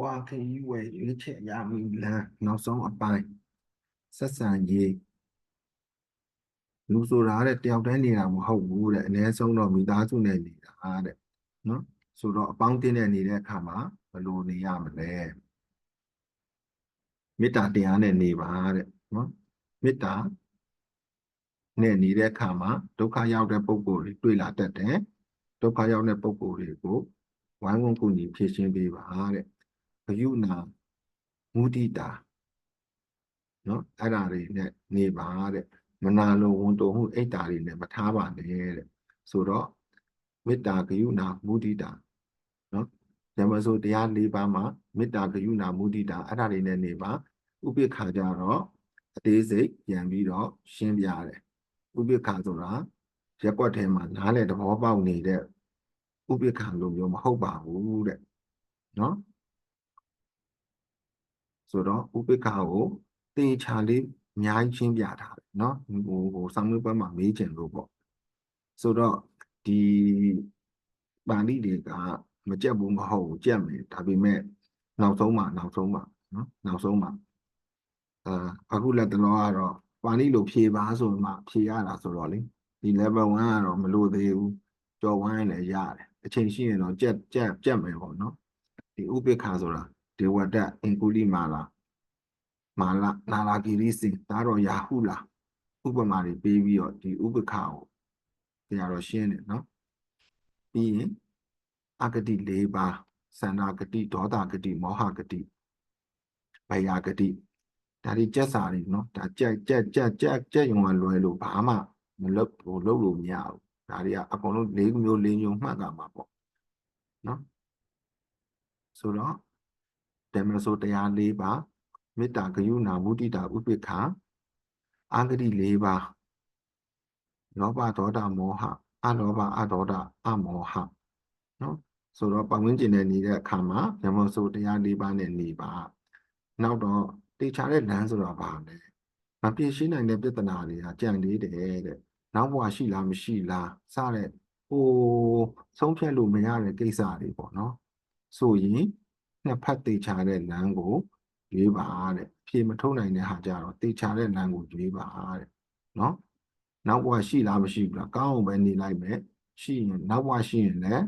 ဝခရီးဝယ်ရွေးချယ်ရမည်လမ်းနောက်ဆုံးအပိုင်းဆက်ဆံရေးလူဆိုတာတဲ့တယောက်တည်းနေတာမဟုတ်ဘူးတဲ့အ ਨੇ ဆုံးတော့မိသားစုနဲ့နေတာတဲ့နော်ဆိုတော့အပေါင်းအသင်းနဲ့နေတဲ့အခါမှာဘယ်လိုနေရမလဲမေတ္တာတရားနဲ့နေပါတဲ့နော်မေတ္တာနဲ့နေတဲ့အခါမှာဒုက္ခရောက်တဲ့ပုံကိုယ်တွေတွေ့လာတတ်တယ်ဒုက္ခရောက်တဲ့ပုံကိုယ်တွေကိုဝိုင်းဝန်းကူညီဖြည့်ရှင်းပေးပါတဲ့ ဘယုနာမုဒိတာနော်အဲ့ဒါတွေနဲ့နေပါတဲ့မနာလိုဝန်တုံမှုအိတ်တာတွေနဲ့မထားပါနဲ့တဲ့ဆိုတော့မေတ္တာဂယုနာမုဒိတာနော်ဓမ္မဆိုတရား၄ပါးမှာမေတ္တာဂယုနာမုဒိတာအဲ့ဒါတွေနဲ့နေပါဥပိ္ပခာကြတော့အသေးစိတ်ပြန်ပြီးတော့ရှင်းပြတယ်ဥပိ္ပခာဆိုတာရက်ကွက်ထဲမှာနားလေသဘောပေါက်နေတဲ့ဥပိ္ပခာလိုမျိုးမဟုတ်ပါဘူးတဲ့နော် ဆိုတော့ဥပိ္ပခာကိုတေချာလေးအများကြီးရှင်းပြထားတယ်เนาะဟိုဟိုဆောင်းမျိုးပွဲမှာမေးချင်လို့ပေါ့ဆိုတော့ဒီပါဠိတွေကမကြက်ဘူးမဟုတ်ဘူးကြက်မယ်ဒါပေမဲ့နောက်ဆုံးမှာနောက်ဆုံးမှာเนาะနောက်ဆုံးမှာအာအခုလက်တလောကတော့ပါဠိလိုဖြေပါဆိုမှဖြေရတာဆိုတော့လေဒီ level 1ကတော့မလို့သေးဘူးကြော်ဝိုင်းလည်းရတယ်အချိန်ရှိရင်တော့ကြက်ကြက်ကြက်မယ်ပေါ့เนาะဒီဥပိ္ပခာဆိုတာ ဒေဝတ္တအင်ကုလိမာလာမာလနာလာဂီရိစီဒါတော့ယာဟုလာဥပမာတွေပေးပြီးတော့ဒီဥပခါကိုတရားတော်ရှင်းတယ်နော်ပြီးရင်အဂတိ၄ပါးစန္ဒဂတိဒေါသဂတိမောဟဂတိဘယဂတိဒါတွေကြက်စာတွေနော်ဒါကြက်ကြက်ကြက်ကြက်ကြက်ယုံကလွယ်လို့ဘာမှမလုပ်ဟိုလုပ်လို့မရဘူးဒါတွေကအကုန်လုံး၄မျိုး၄မျိုးမှတ်ကြမှာပေါ့နော်ဆိုတော့ ဓမ္မဆိုတရား၄ပါးမေတ္တာဂယုဏမုဒိတာဥပိ္ပခာအာဂတိ၄ပါးလောဘဒေါသမောဟအလောဘအဒေါသအမောဟနော်ဆိုတော့ပတ်ဝန်းကျင်နဲ့နေတဲ့အခါမှာဓမ္မဆိုတရား၄ပါးနဲ့နေပါနောက်တော့တေချာတဲ့လမ်းဆိုတော့ဘာလဲမပြည့်ရှင်းနိုင်တဲ့ပြဿနာတွေကကြံသေးတယ်တဲ့နောက်ဘဝရှိလားမရှိလားစတဲ့ဟိုဆုံးဖြတ်လို့မရတဲ့ကိစ္စတွေပေါ့နော်ဆိုရင် နှစ်ဖက်တေချာတဲ့လမ်းကိုရွေးပါတဲ့ဖြေမထုတ်နိုင်တဲ့ဟာကြတော့တေချာတဲ့လမ်းကိုရွေးပါတဲ့နော်နောက်ဘဝရှိလားမရှိဘူးလားကောင်းအောင်ပဲနေလိုက်မယ်ရှိရင်နောက်ဘဝရှိရင်လည်း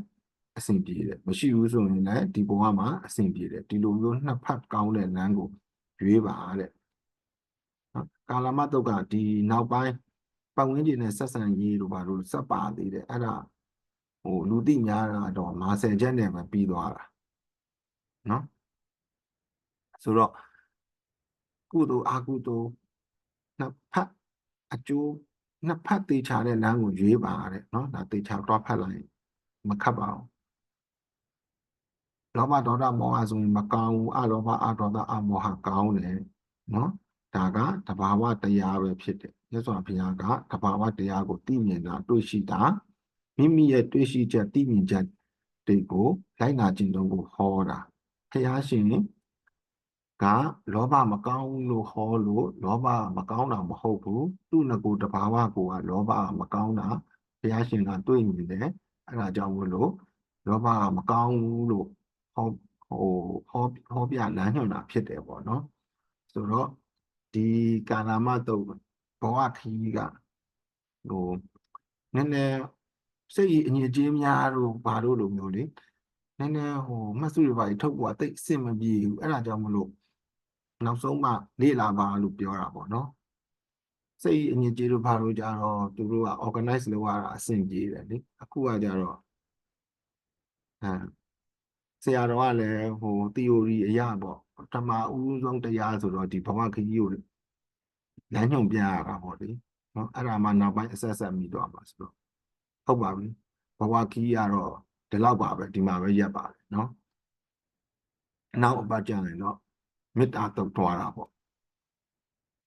အဆင်ပြေတယ်မရှိဘူးဆိုရင်လည်းဒီဘဝမှာအဆင်ပြေတယ်ဒီလိုမျိုးနှစ်ဖက်ကောင်းတဲ့လမ်းကိုရွေးပါတဲ့နော်ကာလမတုတ်ကဒီနောက်ပိုင်းပတ်ဝန်းကျင်နဲ့ဆက်ဆံရေးတို့ဘာလို့စက်ပါသေးတယ်အဲ့ဒါဟိုလူသိများတာတော့မာဆယ်ချက်နဲ့ပဲပြီးသွားတာ နော်ဆိုတော့ကုသိုလ်အကုသိုလ်နှစ်ဖက်အကျိုးနှစ်ဖက်သေချာတဲ့လမ်းကိုရွေးပါတဲ့နော်ဒါသေချာတော့ဖက်လိုက်မခတ်ပါဘူးလောဘဒေါသမောဟဆိုရင်မကောင်းဘူးအလောဘအဒေါသအမောဟကောင်းတယ်နော်ဒါကတဘာဝတရားပဲဖြစ်တယ်မြတ်စွာဘုရားကတဘာဝတရားကိုသိမြင်တာတွေ့ရှိတာမိမိရဲ့တွေ့ရှိချက်သိမြင်ချက်တွေကိုလိုက်နာကျင့်သုံးဖို့ဟောတာ ဘုရားရှင်ကလောဘမကောင်းလို့ဟောလို့လောဘမကောင်းတာမဟုတ်ဘူးသူ့ငကိုတဘာဝကိုကလောဘမကောင်းတာဘုရားရှင်ကတွေ့နေတယ်အဲ့ဒါကြောင့်မို့လို့လောဘကမကောင်းဘူးလို့ဟောဟိုဟောဟောပြလမ်းညွှန်တာဖြစ်တယ်ပေါ့နော်ဆိုတော့ဒီကာလမတုတ်ဘဝခီးကဟိုနည်းနည်းစိတ်အငြိအကျေးများတို့ဘာတို့လိုမျိုးလေ နည်းနည်းဟိုမှတ်စုတွေပါထုတ်ဖို့အသိအဆင်မပြေဘူးအဲ့ဒါကြောင့်မလို့နောက်ဆုံးမှလေ့လာပါလို့ပြောတာပေါ့နော်စိတ်အငြင်းကြေးတို့ဘာလို့ကြတော့သူတို့က organize လုပ်ရတာအဆင်ပြေတယ်လေအခုကကြတော့အဲဆရာတော်ကလည်းဟို theory အရာပေါ့ပထမဦးဆုံးတရားဆိုတော့ဒီဘဝခကြီးကိုလမ်းညွှန်ပြရတာပေါ့လေနော်အဲ့ဒါမှနောက်ပိုင်းအဆက်ဆက်မိသွားမှာဆိုတော့ဟုတ်ပါပြီဘဝခကြီးကတော့ ဒီလောက်ပါပဲဒီမှာပဲရက်ပါတယ်နော်နောက်အပတ်ကျရင်တော့မေတ္တာတုတ်ထွားတာပေါ့